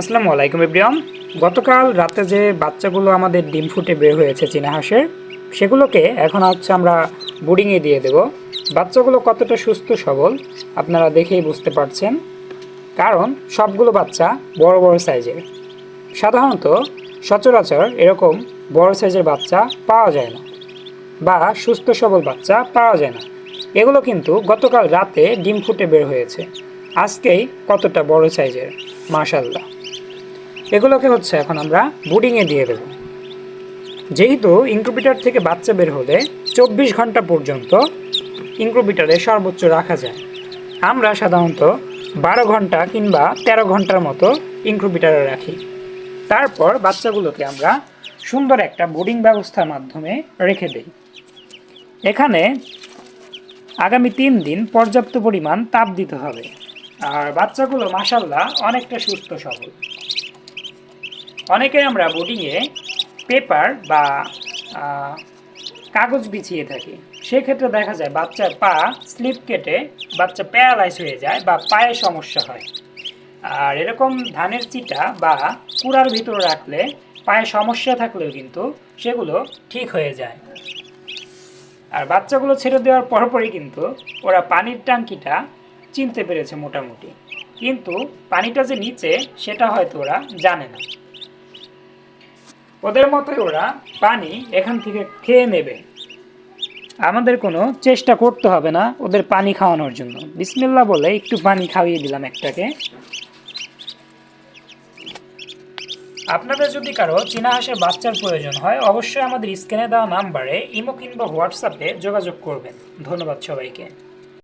আসসালামু আলাইকুম ইব্রিয়াম গতকাল রাতে যে বাচ্চাগুলো আমাদের ডিম ফুটে বের হয়েছে চীনা হাঁসের, সেগুলোকে এখন হচ্ছে আমরা বোর্ডিংয়ে দিয়ে দেব। বাচ্চাগুলো কতটা সুস্থ, সবল, আপনারা দেখেই বুঝতে পারছেন। কারণ সবগুলো বাচ্চা বড় বড় সাইজের সাধারণত সচরাচর এরকম বড় সাইজের বাচ্চা পাওয়া যায় না, বা সুস্থ, সবল বাচ্চা পাওয়া যায় না। এগুলো কিন্তু গতকাল রাতে ডিম ফুটে বের হয়েছে। আজকেই কতটা বড় সাইজের মাশাল্লাহ এগুলোকে হচ্ছে এখন আমরা বুডিংয়ে দিয়ে দেব। যেহেতু ইনকুবিটার থেকে বাচ্চা বের হলে চব্বিশ ঘণ্টা পর্যন্ত ইনকুবিটারে সর্বোচ্চ রাখা যায়। আমরা সাধারণত বারো ঘণ্টা কিংবা তেরো ঘণ্টার মতো ইনকুবিটারে রাখি। তারপর বাচ্চাগুলোকে আমরা সুন্দর একটা বোর্ডিং ব্যবস্থার মাধ্যমে রেখে দেই। এখানে আগামী তিন দিন পর্যাপ্ত পরিমাণ তাপ দিতে হবে। আর বাচ্চাগুলো মাসাল্লাহ অনেকটা সুস্থ সবল। অনেকে আমরা বোর্ডিংয়ে পেপার বা কাগজ বিছিয়ে থাকি। সেক্ষেত্রে দেখা যায় বাচ্চার পা স্লিপ কেটে বাচ্চা প্যারালাইজ হয়ে যায় বা পায়ে সমস্যা হয়। আর এরকম ধানের চিটা বা কুড়ার ভিতরে রাখলে পায়ে সমস্যা থাকলেও কিন্তু সেগুলো ঠিক হয়ে যায়। আর বাচ্চাগুলো ছেড়ে দেওয়ার পরপরই কিন্তু ওরা পানির ট্যাঙ্কিটা চিনতে পেরেছে মোটামুটি। কিন্তু পানিটা যে নিচে, সেটা হয়তো ওরা জানে না। ওদের মতোই ওরা পানি এখান থেকে খেয়ে নেবে। আমাদের কোনো চেষ্টা করতে হবে না ওদের পানি খাওয়ানোর জন্য। বিসমিল্লা বলে একটু পানি খাইয়ে দিলাম একটাকে। আপনাদের যদি কারও চীনা হাঁসের বাচ্চার প্রয়োজন হয়, অবশ্যই আমাদের স্ক্রিনে দেওয়া নাম্বারে ইমো কিংবা হোয়াটসঅ্যাপে যোগাযোগ করবেন। ধন্যবাদ সবাইকে।